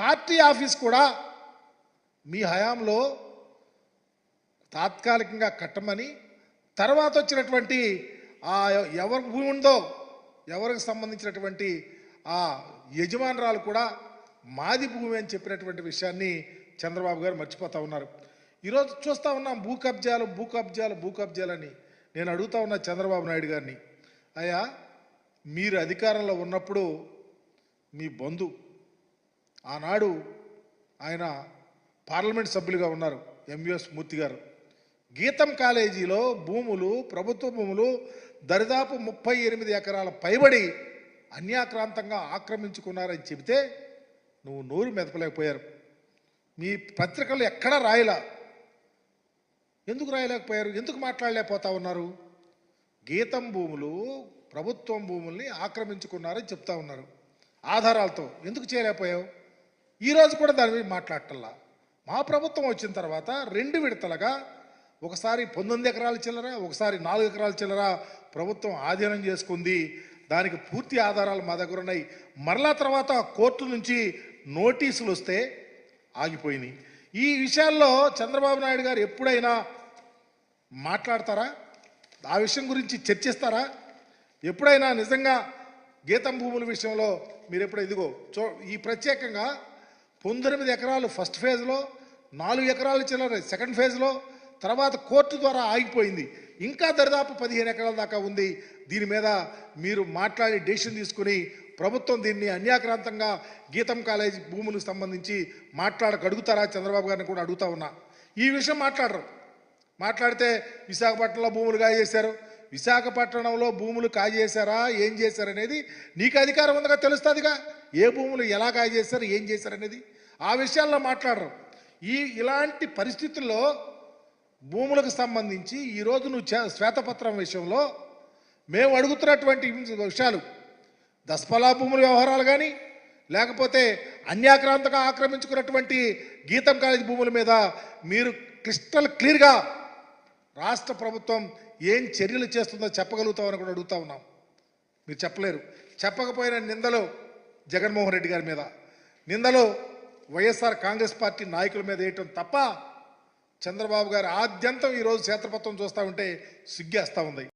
Party office కూడా మీ హయాంలో తాత్కాలికంగా కట్టమని తర్వాత వచ్చినటువంటి ఆ ఎవరి భూమి ఉందో ఎవరికి సంబంధించినటువంటి ఆ యజమానురాలు కూడా మాది భూమి అని చెప్పినటువంటి విషయాన్ని చంద్రబాబు గారు మర్చిపోతా ఉన్నారు. ఈరోజు చూస్తూ ఉన్నాం భూ కబ్జాలు భూ కబ్జాలు భూ కబ్జాలని నేను అడుగుతా ఉన్నా చంద్రబాబు నాయుడు గారిని. అయ్యా మీరు అధికారంలో ఉన్నప్పుడు మీ బంధు ఆనాడు ఆయన పార్లమెంట్ సభ్యులుగా ఉన్నారు ఎంవిఎస్ మూర్తి గారు. గీతం కాలేజీలో భూములు ప్రభుత్వ భూములు దరిదాపు ముప్పై ఎనిమిది ఎకరాల పైబడి అన్యాక్రాంతంగా ఆక్రమించుకున్నారని చెబితే నువ్వు నోరు మెదపలేకపోయారు. మీ పత్రికలు ఎక్కడా రాయలా? ఎందుకు రాయలేకపోయారు? ఎందుకు మాట్లాడలేకపోతా ఉన్నారు? గీతం భూములు ప్రభుత్వం భూముల్ని ఆక్రమించుకున్నారని చెప్తా ఉన్నారు. ఆధారాలతో ఎందుకు చేయలేకపోయావు? ఈరోజు కూడా దాని మీద మాట్లాడటల్లా మా ప్రభుత్వం వచ్చిన తర్వాత రెండు విడతలుగా ఒకసారి పంతొమ్మిది ఎకరాల చిల్లర ఒకసారి నాలుగు ఎకరాల చిల్లర ప్రభుత్వం ఆధీనం చేసుకుంది. దానికి పూర్తి ఆధారాలు మా దగ్గర ఉన్నాయి. మరలా తర్వాత కోర్టు నుంచి నోటీసులు వస్తే ఆగిపోయినాయి. ఈ విషయాల్లో చంద్రబాబు నాయుడు గారు ఎప్పుడైనా మాట్లాడతారా? ఆ విషయం గురించి చర్చిస్తారా? ఎప్పుడైనా నిజంగా గీతం భూముల విషయంలో మీరు ఎప్పుడు ఇదిగో చూ ఈ ప్రత్యేకంగా పంతొమ్మిది ఎకరాలు ఫస్ట్ ఫేజ్లో నాలుగు ఎకరాలు చిల్లర సెకండ్ ఫేజ్లో తర్వాత కోర్టు ద్వారా ఆగిపోయింది. ఇంకా దరిదాపు పదిహేను ఎకరాల దాకా ఉంది. దీని మీద మీరు మాట్లాడి డెసిషన్ తీసుకుని ప్రభుత్వం దీన్ని అన్యాక్రాంతంగా గీతం కాలేజీ భూములకు సంబంధించి మాట్లాడగడుగుతారా చంద్రబాబు గారిని కూడా అడుగుతా ఉన్నా. ఈ విషయం మాట్లాడరు. మాట్లాడితే విశాఖపట్నంలో భూములు కాజేశారు విశాఖపట్నంలో భూములు కాజేశారా ఏం చేశారనేది నీకు అధికారం ఉందిగా తెలుస్తుందిగా. ఏ భూములు ఎలా కాజేశారు ఏం చేశారు అనేది ఆ విషయాల్లో మాట్లాడరు. ఈ ఇలాంటి పరిస్థితుల్లో భూములకు సంబంధించి ఈరోజు నువ్వు శ్వేతపత్రం విషయంలో మేము అడుగుతున్నటువంటి విషయాలు దస్పలా భూముల వ్యవహారాలు కానీ లేకపోతే అన్యాక్రాంతంగా ఆక్రమించుకున్నటువంటి గీతం కాలేజీ భూముల మీద మీరు క్రిస్టల్ క్లియర్గా రాష్ట్ర ప్రభుత్వం ఏం చర్యలు చేస్తుందో చెప్పగలుగుతామని కూడా అడుగుతా ఉన్నాం. మీరు చెప్పలేరు. చెప్పకపోయిన నిందలు జగన్మోహన్ రెడ్డి గారి మీద. నిందలు వైఎస్ఆర్ కాంగ్రెస్ పార్టీ నాయకుల మీద వేయటం తప్ప చంద్రబాబు గారి ఆద్యంతం ఈరోజు క్షేత్రపత్రం చూస్తూ ఉంటే సిగ్గేస్తూ ఉంది.